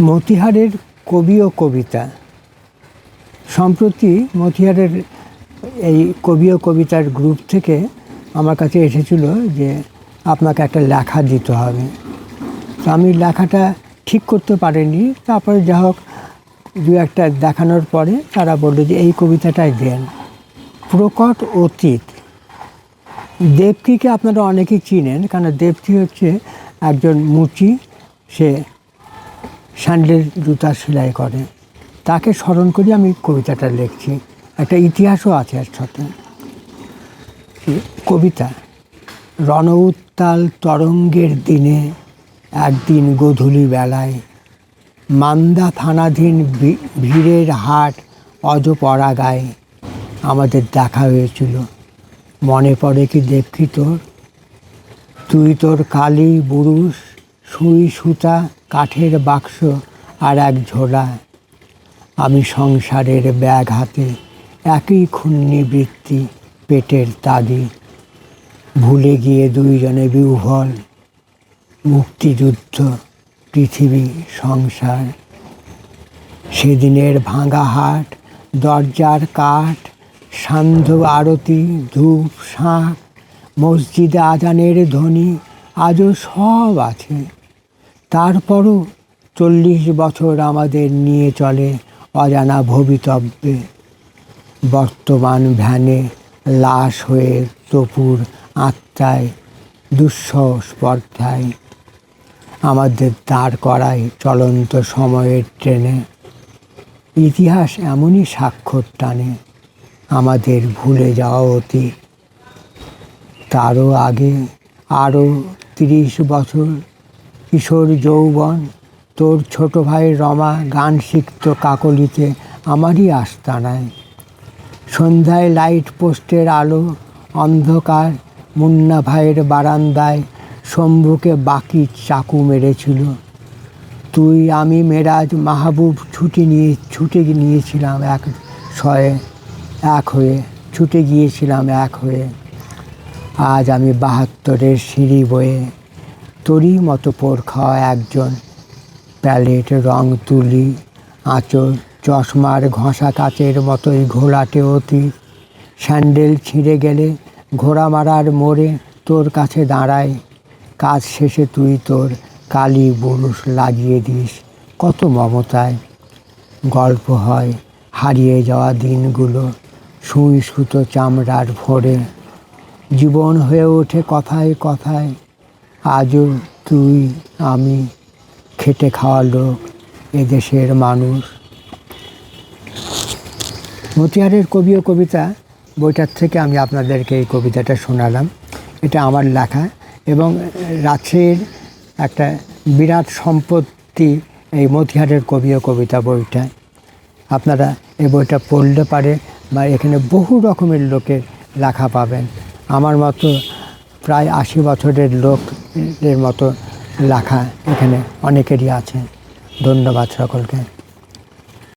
মতিহারের কবি ও কবিতা। সম্প্রতি মতিহারের এই কবি ও কবিতার গ্রুপ থেকে আমার কাছে এসেছিল যে আপনাকে একটা লেখা দিতে হবে। তো আমি লেখাটা ঠিক করতে পারিনি। তারপরে যা হোক, দু একটা দেখানোর পরে তারা বলল যে এই কবিতাটাই দেন। প্রকট অতীত। দেবকীকে আপনারা অনেকেই চিনেন কারণ দেবকী হচ্ছে একজন মুচি। সে স্যান্ডেল জুতা সেলাই করে। তাকে স্মরণ করে আমি কবিতাটা লিখছি। একটা ইতিহাসও আছে এর সাথে। কবিতা। রণ উত্তাল তরঙ্গের দিনে একদিন গধূলি বেলায় মান্দা থানাধীন ভি- ভিড়ের হাট অজপরা গায়ে আমাদের দেখা হয়েছিল। মনে পড়ে কি দেখি তোর? তুই তোর কালি বুরুষ সুই সুতা, কাঠের বাক্স আর এক ঝোলা। আমি সংসারের ব্যাগ হাতে, একই ক্ষুণ্ণি বৃত্তি, পেটের তাগি ভুলে গিয়ে দুইজনে বিহ্বল। মুক্তিযুদ্ধ, পৃথিবী, সংসার। সেদিনের ভাঙা হাট, দরজার কাঠ, সান্ধ্য আরতি, ধূপ, শাঁখ, মসজিদে আজানের ধ্বনি, আজও সব আছে। তারপরও চল্লিশ বছর আমাদের নিয়ে চলে অজানা ভবিতব্যে। বর্তমান ভ্যানে লাশ হয়ে তপুর আত্মায় দুঃসহ স্পর্ধায় আমাদের দাঁড় করায় চলন্ত সময়ের ট্রেনে। ইতিহাস এমনই স্বাক্ষর টানে, আমাদের ভুলে যাওয়া অতীত। তারও আগে আরও তিরিশ বছর কিশোর যৌবন, তোর ছোট ভাই রমা গান শিখত কাকলিতে, আমারই আস্তানায় সন্ধ্যায় লাইট পোস্টের আলো, অন্ধকার, মুন্না ভাইয়ের বারান্দায় শম্ভুকে বাকি চাকু মেরেছিল। তুই, আমি, মেরাজ, মাহবুব ছুটি নিয়ে, ছুটে নিয়েছিলাম এক শয়ে, এক হয়ে, ছুটে গিয়েছিলাম এক হয়ে। আজ আমি বাহাত্তরের সিঁড়ি বয়ে। তোরই মতো পোর খাওয়া একজন। প্যালেট, রং, তুলি আঁচড় চশমার ঘষা কাচের মতোই ঘোলাটে অতি। স্যান্ডেল ছিঁড়ে গেলে ঘোড়া মারার মোড়ে তোর কাছে দাঁড়ায়। কাজ শেষে তুই তোর কালি বুরুষ লাগিয়ে দিস, কত মমতায়। গল্প হয় হারিয়ে যাওয়া দিনগুলো, সুই সুতো চামড়ার ভোরে। জীবন হয়ে ওঠে কথায় কথায় আজও তুই, আমি খেটে খাওয়া লোক এদেশের মানুষ। মতিহারের কবি ও কবিতা, বইটার থেকে আমি আপনাদেরকে এই কবিতাটা শোনালাম। এটা আমার লেখা এবং রাছের একটা বিরাট সম্পত্তি এই মতিহারের কবি ও কবিতা বইটা। আপনারা এই বইটা পড়লে পারে বা এখানে বহু রকমের লোকের লেখা পাবেন। আমার মতো প্রায় আশি বছরের লোকের মতো লেখা এখানে অনেকেরই আছে। ধন্যবাদ সকলকে।